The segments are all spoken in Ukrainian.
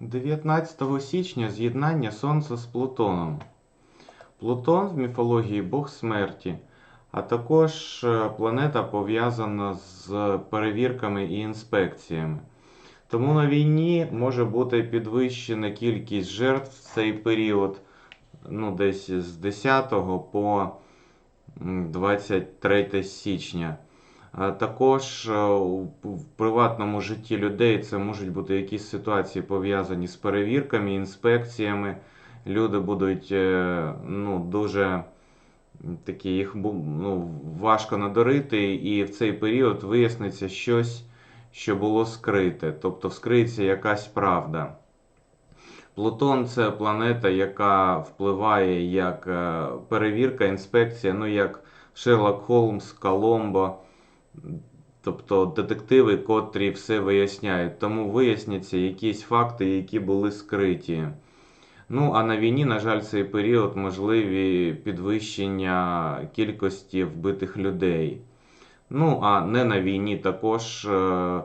19 січня з'єднання Сонця з Плутоном. Плутон в міфології Бог смерті, а також е, планета пов'язана з перевірками і інспекціями. Тому на війні може бути підвищена кількість жертв в цей період, ну, десь з 10 по 23 січня. Також е, в приватному житті людей це можуть бути якісь ситуації пов'язані з перевірками, інспекціями. Люди будуть е, ну, дуже такі, їх ну, важко надурити, і в цей період виясниться щось, що було скрите, тобто вскриється якась правда. Плутон це планета, яка впливає як е, перевірка, інспекція, ну як Шерлок Холмс, Коломбо, тобто детективи, котрі все виясняють. Тому виясняться якісь факти, які були скриті. Ну, а на війні, на жаль, цей період можливі підвищення кількості вбитих людей. Ну, а не на війні також е,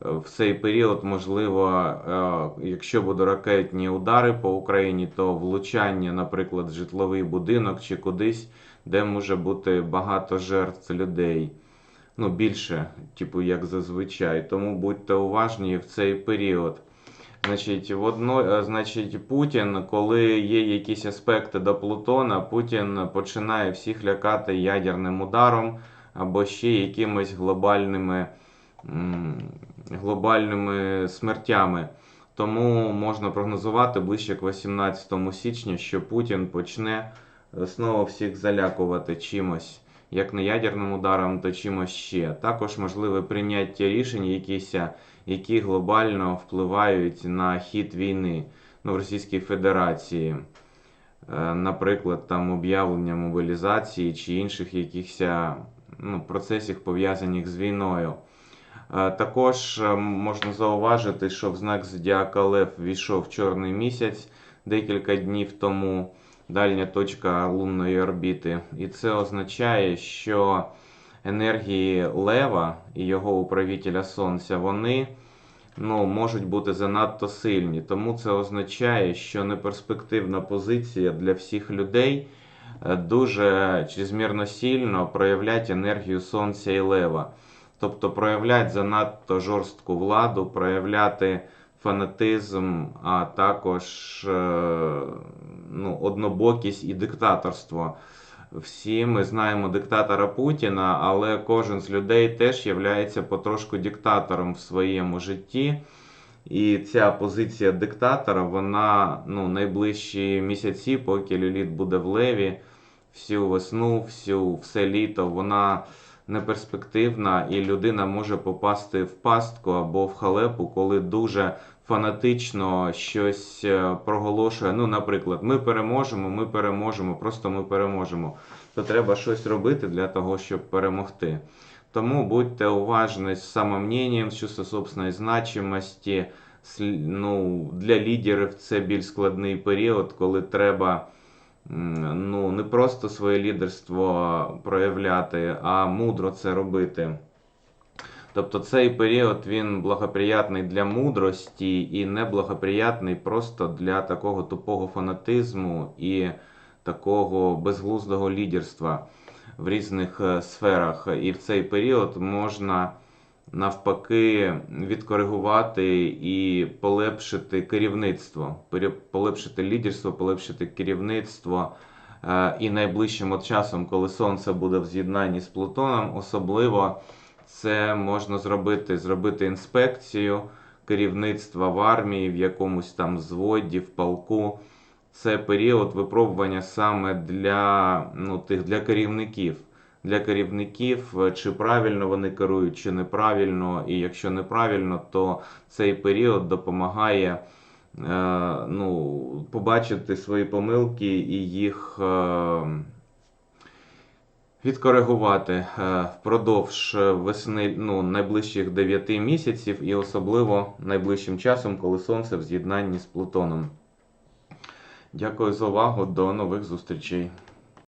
в цей період можливо, е, якщо будуть ракетні удари по Україні, то влучання, наприклад, в житловий будинок чи кудись, де може бути багато жертв людей. Ну, більше, типу, як зазвичай. Тому будьте уважні в цей період. Значить, в одно, е, значить, Путін, коли є якісь аспекти до Плутона, Путін починає всіх лякати ядерним ударом або ще якимись глобальними, глобальними смертями. Тому можна прогнозувати ближче к 18 січня, що Путін почне е, знову всіх залякувати чимось, як не ядерним ударом, то чимось ще. Також можливе прийняття рішень якісь, які глобально впливають на хід війни ну, в Російській Федерації. Е, Наприклад, там об'явлення мобілізації чи інших якихось ну, процесів, пов'язаних з війною. Е, Також е, можна зауважити, що в знак Зодіака Лев війшов чорний місяць декілька днів тому, дальня точка лунної орбіти. І це означає, що енергії Лева і його управителя Сонця, вони ну, можуть бути занадто сильні. Тому це означає, що неперспективна позиція для всіх людей е, дуже чрезмірно сильно проявлять енергію Сонця і Лева. Тобто проявлять занадто жорстку владу, проявляти фанатизм, а також е, ну, однобокість і диктаторство. Всі ми знаємо диктатора Путіна, але кожен з людей теж є потрошку диктатором в своєму житті. І ця позиція диктатора, вона ну, найближчі місяці, поки Ліліт буде в леві, всю весну, всю, все літо, вона неперспективна, і людина може попасти в пастку або в халепу, коли дуже фанатично щось е, проголошує. Ну, наприклад, ми переможемо, ми переможемо, просто ми переможемо. То треба щось робити для того, щоб перемогти. Тому будьте уважні з самомненням, з чувством собственної значимості. Ну, для лідерів це більш складний період, коли треба ну, не просто своє лідерство проявляти, а мудро це робити. Тобто цей період він благоприятний для мудрості і неблагоприятний просто для такого тупого фанатизму і такого безглуздого лідерства в різних е, сферах. І в цей період можна навпаки відкоригувати і полепшити керівництво, полепшити лідерство, полепшити керівництво. Е, І найближчим от часом, коли Сонце буде в з'єднанні з Плутоном, особливо це можна зробити, зробити інспекцію керівництва в армії, в якомусь там зводі, в полку. Це період випробування саме для, ну, тих, для керівників. Для керівників, чи правильно вони керують, чи неправильно. І якщо неправильно, то цей період допомагає е, ну, побачити свої помилки і їх е, відкоригувати е, впродовж весни ну, найближчих 9 місяців, і особливо найближчим часом, коли сонце в з'єднанні з Плутоном. Дякую за увагу. До нових зустрічей.